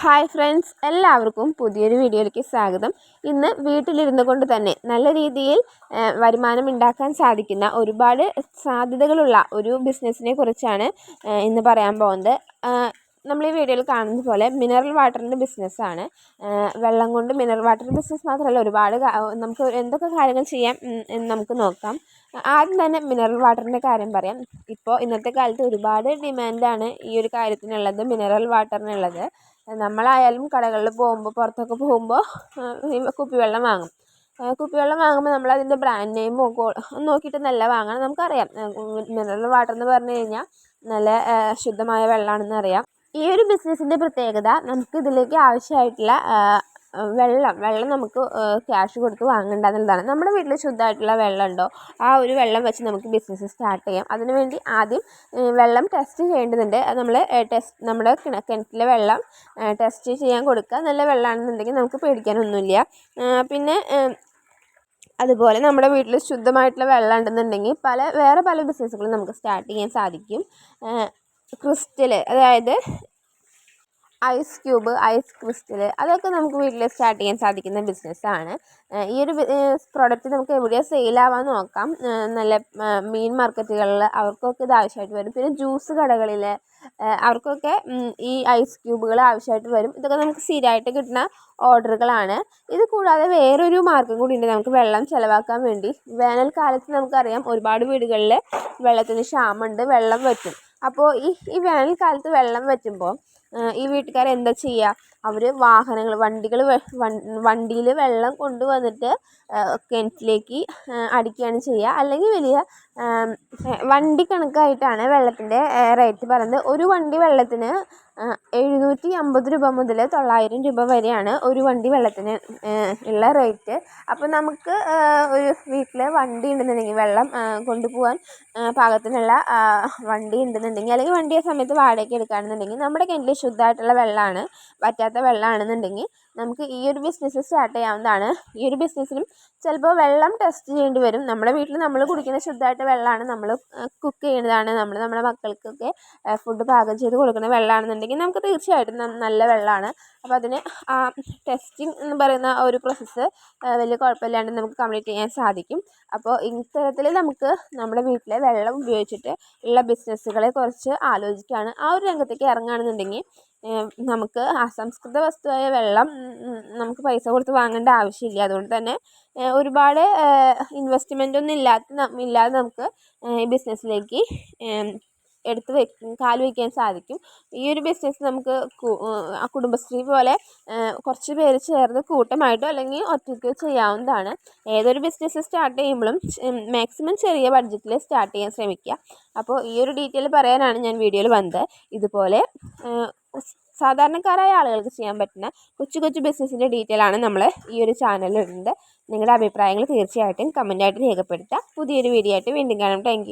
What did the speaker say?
Hi friends എല്ലാവർക്കും പുതിയൊരു വീഡിയോയിലേക്ക് സ്വാഗതം. ഇന്ന് വീട്ടിലിരുന്നു കൊണ്ട് തന്നെ നല്ല രീതിയിൽ വരുമാനം ഉണ്ടാക്കാൻ സാധിക്കുന്ന ഒരുപാട് സാധ്യതകളുള്ള ഒരു ബിസിനസ്സിനെ കുറിച്ചാണ് ഇന്ന് പറയാൻ പോകുന്നത്. നമ്മൾ ഈ വീഡിയോയിൽ കാണുന്നത് പോലെ മിനറൽ വാട്ടറിന്റെ ബിസിനസ്സാണ്. വെള്ളം കൊണ്ട് മിനറൽ വാട്ടർ ബിസിനസ് മാത്രമല്ല ഒരുപാട് നമുക്ക് എന്തൊക്കെ കാര്യങ്ങൾ ചെയ്യാം എന്ന് നമുക്ക് നോക്കാം. ആദ്യം തന്നെ മിനറൽ വാട്ടറിന്റെ കാര്യം പറയാം. ഇപ്പോൾ ഇന്നത്തെ കാലത്ത് ഒരുപാട് ഡിമാൻഡാണ് ഈ ഒരു കാര്യത്തിനുള്ളത് മിനറൽ വാട്ടറിനുള്ളത്. നമ്മളായാലും കടകളിൽ പോകുമ്പോൾ പുറത്തൊക്കെ പോകുമ്പോൾ കുപ്പിവെള്ളം വാങ്ങും. കുപ്പിവെള്ളം വാങ്ങുമ്പോൾ നമ്മൾ അതിന്റെ ബ്രാൻഡ് നെയിമോ നോക്കിയിട്ട് നല്ല വാങ്ങണം നമുക്കറിയാം. മിനറൽ വാട്ടർ എന്ന് പറഞ്ഞു കഴിഞ്ഞാൽ നല്ല ശുദ്ധമായ വെള്ളമാണെന്ന് അറിയാം ഈ ഒരു ബിസിനസ്സിന്റെ പ്രത്യേകത നമുക്ക് ഇതിലേക്ക് ആവശ്യമായിട്ടുള്ള വെള്ളം വെള്ളം നമുക്ക് ക്യാഷ് കൊടുത്ത് വാങ്ങേണ്ട എന്നുള്ളതാണ്. നമ്മുടെ വീട്ടിൽ ശുദ്ധമായിട്ടുള്ള വെള്ളം ഉണ്ടോ? ആ ഒരു വെള്ളം വെച്ച് നമുക്ക് ബിസിനസ് സ്റ്റാർട്ട് ചെയ്യാം. അതിന് വേണ്ടി ആദ്യം വെള്ളം ടെസ്റ്റ് ചെയ്യേണ്ടതുണ്ട്. അത് നമ്മൾ ടെസ്റ്റ് നമ്മുടെ കിണ കിണറ്റിലെ വെള്ളം ടെസ്റ്റ് ചെയ്യാൻ കൊടുക്കുക. നല്ല വെള്ളമാണെന്നുണ്ടെങ്കിൽ നമുക്ക് പേടിക്കാനൊന്നുമില്ല. പിന്നെ അതുപോലെ നമ്മുടെ വീട്ടിൽ ശുദ്ധമായിട്ടുള്ള വെള്ളം ഉണ്ടെന്നുണ്ടെങ്കിൽ പല വേറെ പല ബിസിനസ്സുകളും നമുക്ക് സ്റ്റാർട്ട് ചെയ്യാൻ സാധിക്കും. ക്രിസ്റ്റൽ അതായത് ഐസ് ക്യൂബ് ഐസ് ക്രിസ്റ്റൽ അതൊക്കെ നമുക്ക് വീട്ടിൽ സ്റ്റാർട്ട് ചെയ്യാൻ സാധിക്കുന്ന ബിസിനസ്സാണ് ഈ ഒരു പ്രോഡക്റ്റ് നമുക്ക് എവിടെയോ സെയിലാവാൻ നോക്കാം. നല്ല മീൻ മാർക്കറ്റുകളിൽ അവർക്കൊക്കെ ഇത് ആവശ്യമായിട്ട് വരും. പിന്നെ ജ്യൂസ് കടകളിൽ അവർക്കൊക്കെ ഈ ഐസ് ക്യൂബുകൾ ആവശ്യമായിട്ട് വരും. ഇതൊക്കെ നമുക്ക് സ്ഥിരമായിട്ട് കിട്ടുന്ന ഓർഡറുകളാണ്. ഇത് കൂടാതെ വേറൊരു മാർഗം കൂടി ഉണ്ട് നമുക്ക് വെള്ളം ചിലവാക്കാൻ വേണ്ടി. വേനൽക്കാലത്ത് നമുക്കറിയാം ഒരുപാട് വീടുകളിൽ വെള്ളത്തിന് ക്ഷാമമുണ്ട് വെള്ളം വറ്റും. അപ്പോൾ ഈ ഈ വേനൽക്കാലത്ത് വെള്ളം വറ്റുമ്പോൾ ഈ വീട്ടുകാർ എന്താ ചെയ്യുക അവർ വാഹനങ്ങൾ വണ്ടികൾ വണ്ടിയിൽ വെള്ളം കൊണ്ടുവന്നിട്ട് കിണറ്റിലേക്ക് അടിക്കുകയാണ് ചെയ്യുക അല്ലെങ്കിൽ വലിയ വണ്ടി കണക്കായിട്ടാണ് വെള്ളത്തിന്റെ റേറ്റ് പറയുന്നത്. ഒരു വണ്ടി വെള്ളത്തിന് എഴുന്നൂറ്റി അമ്പത് രൂപ മുതൽ തൊള്ളായിരം രൂപ വരെയാണ് ഒരു വണ്ടി വെള്ളത്തിന് ഉള്ള റേറ്റ്. അപ്പോൾ നമുക്ക് ഒരു വീട്ടിൽ വണ്ടി ഉണ്ടെന്നുണ്ടെങ്കിൽ വെള്ളം കൊണ്ടുപോകാൻ പാകത്തിനുള്ള വണ്ടി ഉണ്ടെന്നുണ്ടെങ്കിൽ അല്ലെങ്കിൽ വണ്ടി ആ സമയത്ത് വാടകയ്ക്ക് എടുക്കുകയാണെന്നുണ്ടെങ്കിൽ നമ്മുടെ കിണറ്റിൽ ശുദ്ധമായിട്ടുള്ള വെള്ളമാണ് വറ്റാത്ത വെള്ളമാണെന്നുണ്ടെങ്കിൽ നമുക്ക് ഈ ഒരു ബിസിനസ് സ്റ്റാർട്ട് ചെയ്യാവുന്നതാണ്. ഈ ഒരു ബിസിനസ്സിനും ചിലപ്പോൾ വെള്ളം ടെസ്റ്റ് ചെയ്യേണ്ടി വരും. നമ്മുടെ വീട്ടിൽ നമ്മൾ കുടിക്കുന്ന ശുദ്ധമായിട്ട് വെള്ളമാണ് നമ്മൾ കുക്ക് ചെയ്യുന്നതാണ്. നമ്മൾ നമ്മുടെ മക്കൾക്കൊക്കെ ഫുഡ് പാകം ചെയ്ത് കൊടുക്കുന്ന വെള്ളമാണെന്നുണ്ടെങ്കിൽ നമുക്ക് തീർച്ചയായിട്ടും നല്ല വെള്ളമാണ്. അപ്പോൾ അതിന് ആ ടെസ്റ്റിംഗ് എന്ന് പറയുന്ന ഒരു പ്രോസസ്സ് വലിയ കുഴപ്പമില്ലാണ്ട് നമുക്ക് കംപ്ലീറ്റ് ചെയ്യാൻ സാധിക്കും. അപ്പോൾ ഇത്തരത്തിൽ നമുക്ക് നമ്മുടെ വീട്ടിലെ വെള്ളം ഉപയോഗിച്ചിട്ട് ഉള്ള ബിസിനസ്സുകളെ കുറിച്ച് ആലോചിക്കുകയാണ് ആ ഒരു രംഗത്തേക്ക് ഇറങ്ങുകയാണെന്നുണ്ടെങ്കിൽ നമുക്ക് അസംസ്കൃത വസ്തുവായ വെള്ളം നമുക്ക് പൈസ കൊടുത്ത് വാങ്ങേണ്ട ആവശ്യമില്ല. അതുകൊണ്ട് തന്നെ ഒരുപാട് ഇൻവെസ്റ്റ്മെന്റ് ഒന്നും ഇല്ലാത്ത ഇല്ലാതെ നമുക്ക് ഈ ബിസിനസ്സിലേക്ക് എടുത്ത് വെക്കും കാൽ വയ്ക്കാൻ സാധിക്കും. ഈ ഒരു ബിസിനസ് നമുക്ക് കുടുംബശ്രീ പോലെ കുറച്ച് പേര് ചേർന്ന് കൂട്ടമായിട്ടോ അല്ലെങ്കിൽ ഒറ്റയ്ക്ക് ചെയ്യാവുന്നതാണ്. ഏതൊരു ബിസിനസ്സ് സ്റ്റാർട്ട് ചെയ്യുമ്പോഴും മാക്സിമം ചെറിയ ബഡ്ജറ്റിൽ സ്റ്റാർട്ട് ചെയ്യാൻ ശ്രമിക്കുക. അപ്പോൾ ഈ ഒരു ഡീറ്റെയിൽ പറയാനാണ് ഞാൻ വീഡിയോയിൽ വന്നത്. ഇതുപോലെ സാധാരണക്കാരായ ആളുകൾക്ക് ചെയ്യാൻ പറ്റുന്ന കൊച്ചു കൊച്ചു ബിസിനസ്സിന്റെ ഡീറ്റെയിൽ ആണ് നമ്മൾ ഈ ഒരു ചാനലിലുണ്ട് നിങ്ങളുടെ അഭിപ്രായങ്ങൾ തീർച്ചയായിട്ടും കമന്റായിട്ട് രേഖപ്പെടുത്തുക. പുതിയൊരു വീഡിയോ ആയിട്ട് വീണ്ടും കാണാം. താങ്ക്